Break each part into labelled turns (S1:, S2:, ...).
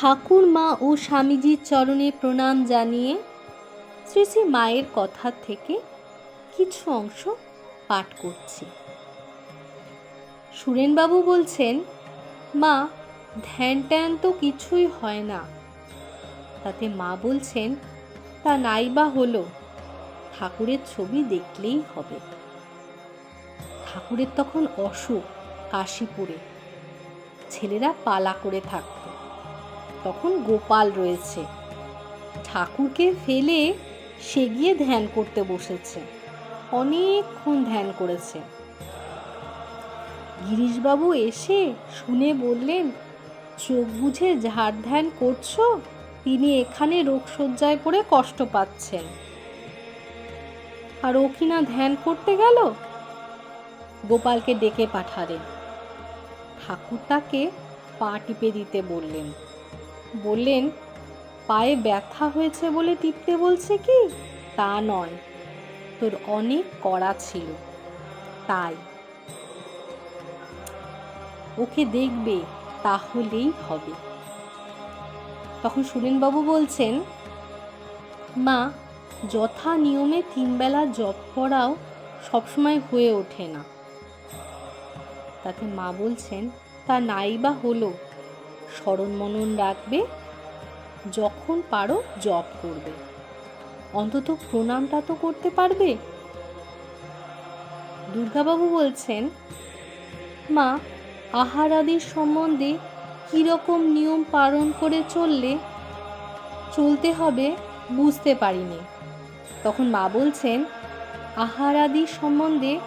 S1: ঠাকুর মা ও স্বামীজির চরণে প্রণাম জানিয়ে শ্রী শ্রী মায়ের কথা থেকে কিছু অংশ পাঠ করছি। সুরেনবাবু বলছেন, মা, ধ্যান ট্যান তো কিছুই হয় না। তাতে মা বলছেন, তা নাই বা হলো, ঠাকুরের ছবি দেখলেই হবে। ঠাকুরের তখন অসুখ কাশিপুরে ছেলেরা পালা করে থাকত। তখন গোপাল রয়েছে। ঠাকুরকে ফেলে সে গিয়ে ধ্যান করতে বসেছে। অনেকক্ষণ ধ্যান করেছে। গিরিশবাবু এসে শুনে বললেন, চোখ বুঝে ঝাড় ধ্যান করছ? তিনি এখানে রোগশয্যায় পড়ে কষ্ট পাচ্ছেন। আর ও কিনা ধ্যান করতে গেল? গোপালকে ডেকে পাঠালেন। ঠাকুর তাকে পা টিপে দিতে বললেন। বললেন, পায়ে ব্যথা হয়েছে বলে টিপতে বলছে কি? তা নয়। তোর অনেক কড়া ছিল। তাই। ওকে দেখবে, তাহলেই হবে। তখন সুরেনবাবু বলছেন, মা, যথা নিয়মে তিনবেলা জপ করাও সবসময় হয়ে ওঠে না। তাতে মা বলছেন, তা নাই বা হলো। স্মরণ মনন রাখবে, যখন পারো জপ করবে। অন্তত প্রণামটা তো করতে পারবে। দুর্গাবাবু বলছেন, মা আহার আদির সম্বন্ধে কীরকম নিয়ম পালন করে চললে চলতে হবে বুঝতে পারিনি। তখন মা বলছেন আহার আদির সম্বন্ধে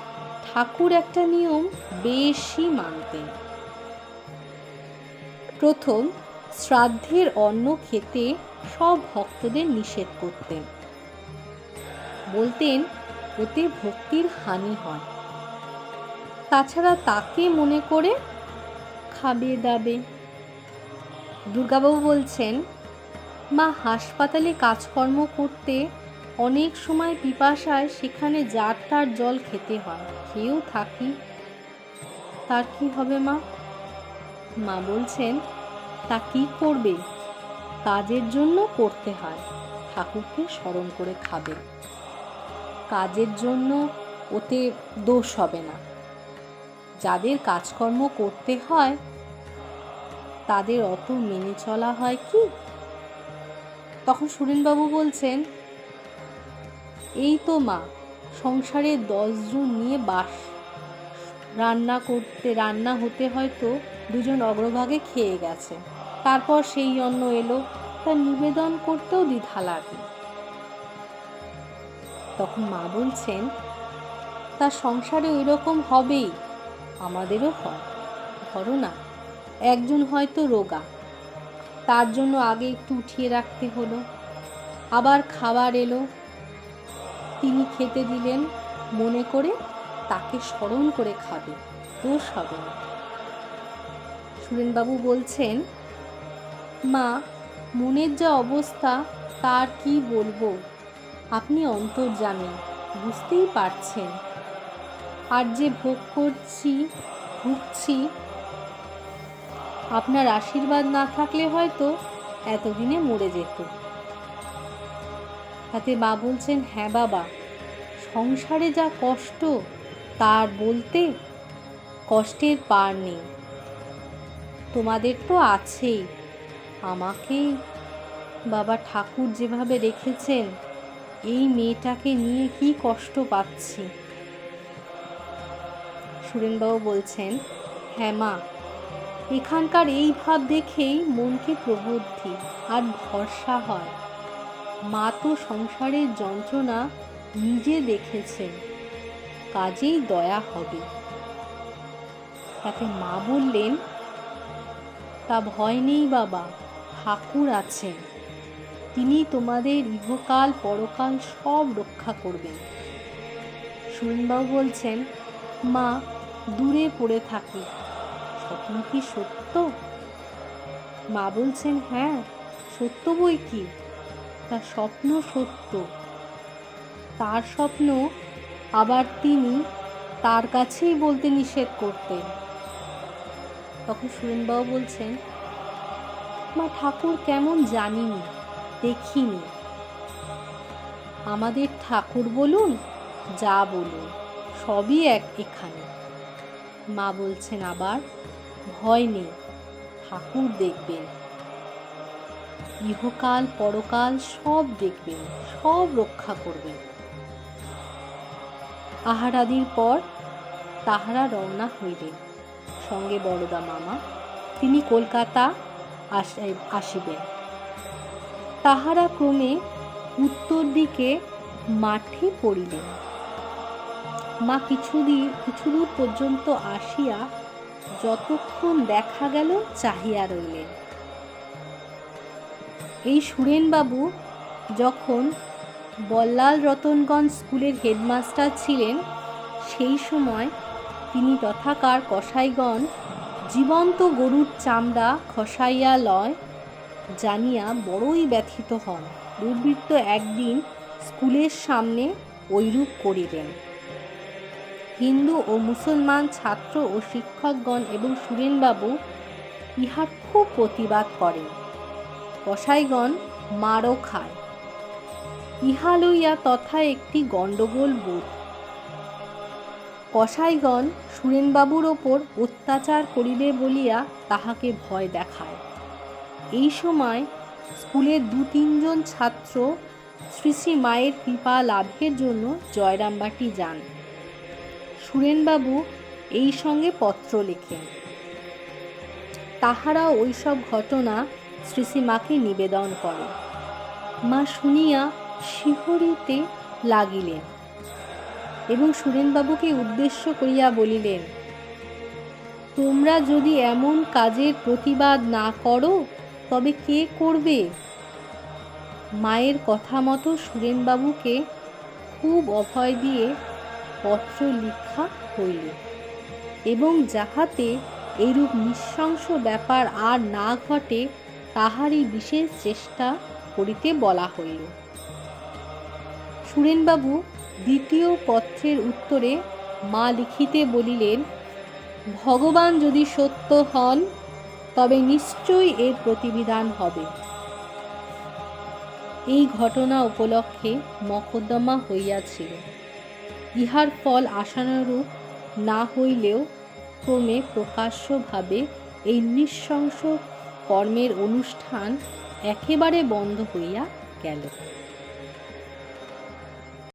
S1: ঠাকুর একটা নিয়ম বেশি মানতেন। প্রথম শ্রাদ্ধের অন্ন খেতে সব ভক্তদের নিষেধ করতেন। বলতেন, ওতে ভক্তির হানি হয়। তাছাড়া তাকে মনে করে খাবে দাবে। দুর্গাবাবু বলছেন, মা, হাসপাতালে কাজকর্ম করতে অনেক সময় পিপাসায় সেখানে জার তার জল খেতে হয়, খেয়েও থাকি। তার কি হবে মা? মা বলছেন, তা কি করবে? কাজের জন্য করতে হয়। ঠাকুরকে স্মরণ করে খাবে। কাজের জন্য ওতে দোষ হবে না। যাদের কাজকর্ম করতে হয়, তাদের অত মেনে চলা হয় কি? তখন সুরেনবাবু বলছেন, এই তো মা, সংসারে দশজন নিয়ে বাস রান্না করতে, রান্না হতে হয়তো দুজন অগ্রভাগে খেয়ে গেছে। তারপর সেই অন্ন এলো তা নিবেদন করতেও দ্বিধা লাগে তখন মা বলছেন তা সংসারে ওই রকম হবেই, আমাদেরও হয়। ধরো না, একজন হয়তো রোগা। তার জন্য আগে একটু উঠিয়ে রাখতে হলো। আবার খাবার এলো। তিনি খেতে দিলেন মনে করে তাকে স্মরণ করে খাবে, দোষ হবে না। সুরেনবাবু বলছেন, মা, মনের যা অবস্থা, তার কি বলব? আপনি অন্তর্জামী বুঝতেই পারছেন। আর যে ভোগ করছি, ভুগছি, আপনার আশীর্বাদ না থাকলে হয়তো এতদিনে মরে যেত। তাতে মা বলছেন হ্যাঁ বাবা, সংসারে যা কষ্ট তার বলতে কষ্টের পার নেই। তোমাদের তো আছেই। আমাকেই বাবা ঠাকুর যেভাবে রেখেছেন, এই মেয়েটাকে নিয়ে কি কষ্ট পাচ্ছি। সুরেনবাবু বলছেন হ্যাঁ মা, এখানকার এই ভাব দেখেই মনকে প্রবুদ্ধি আর ভরসা হয়। মা তো সংসারের যন্ত্রণা নিজে দেখেছেন। কাজেই দয়া হবে। তাকে মা বললেন, তা ভয় নেই বাবা, ঠাকুর আছেন। তিনি তোমাদের ইহকাল পরকাল সব রক্ষা করবেন। সুরেনবাবু বলছেন, মা, দূরে পড়ে থাকি, স্বপ্ন কি সত্য? মা বলছেন হ্যাঁ সত্য বই কি? তার স্বপ্ন সত্য। তার স্বপ্ন আবার তিনি তার কাছেই বলতে নিষেধ করতেন। তখন সুরেনবাবু বলছেন, মা ঠাকুর কেমন জানিনি, দেখিনি। আমাদের ঠাকুর বলুন, যা বলুন, সবই এক এখানে। মা বলছেন, আবার ভয় নেই, ঠাকুর দেখবেন। ইহকাল পরকাল সব দেখবেন, সব রক্ষা করবেন। আহারাদির পর তাহারা রওনা হইলেন সঙ্গে বড়দা মামা, তিনি কলকাতা আস- আসিবেন। তাহারা ক্রমে উত্তর দিকে মাঠে পড়িলেন। মা কিছুদিন কিছুদূর পর্যন্ত আসিয়া যতক্ষণ দেখা গেল চাহিয়া রইলেন। এই সুরেনবাবু যখন বল্লাল রতনগঞ্জ স্কুলের হেডমাস্টার ছিলেন, সেই সময় তিনি তথাকার কসাইগণ, জীবন্ত গরুর চামড়া খসাইয়া লয়, জানিয়া বড়ই ব্যথিত হন। দুর্বৃত্ত একদিন স্কুলের সামনে ঐরূপ করিলেন। হিন্দু ও মুসলমান ছাত্র ও শিক্ষকগণ এবং সুরেনবাবু ইহার খুব প্রতিবাদ করেন। কসাইগণ মারও খায়। ইহা লইয়া তথা একটি গণ্ডগোল বোধ। কসাইগণ সুরেনবাবুর ওপর অত্যাচার করিবে বলিয়া তাহাকে ভয় দেখায়। এই সময় স্কুলের দু তিনজন ছাত্র শ্রী শ্রী মায়ের কৃপা লাভের জন্য জয়রামবাটি যান। সুরেনবাবু এই সঙ্গে পত্র লেখেন। তাহারা ওইসব ঘটনা শ্রী শ্রী মাকে নিবেদন করে মা শুনিয়া শিহরিতে লাগিলেন এবং সুরেনবাবুকে উদ্দেশ্য করিয়া বলিলেন, তোমরা যদি এমন কাজের প্রতিবাদ না করো, তবে কে করবে? মায়ের কথা মতো সুরেনবাবুকে খুব অভয় দিয়ে পত্র লিখা হইল এবং যাহাতে এরূপ নৃশংস ব্যাপার আর না ঘটে, তাহারই বিশেষ চেষ্টা করিতে বলা হইল। সুরেনবাবু দ্বিতীয় পত্রের উত্তরে মা লিখিতে বলিলেন, ভগবান যদি সত্য হন, তবে নিশ্চয়ই এর প্রতিবিধান হবে। এই ঘটনা উপলক্ষে মকদ্দমা হইয়াছিল। ইহার ফল আশানুরূপ না হইলেও ক্রমে প্রকাশ্যভাবে এই নৃশংস কর্মের অনুষ্ঠান একেবারে বন্ধ হইয়া গেল।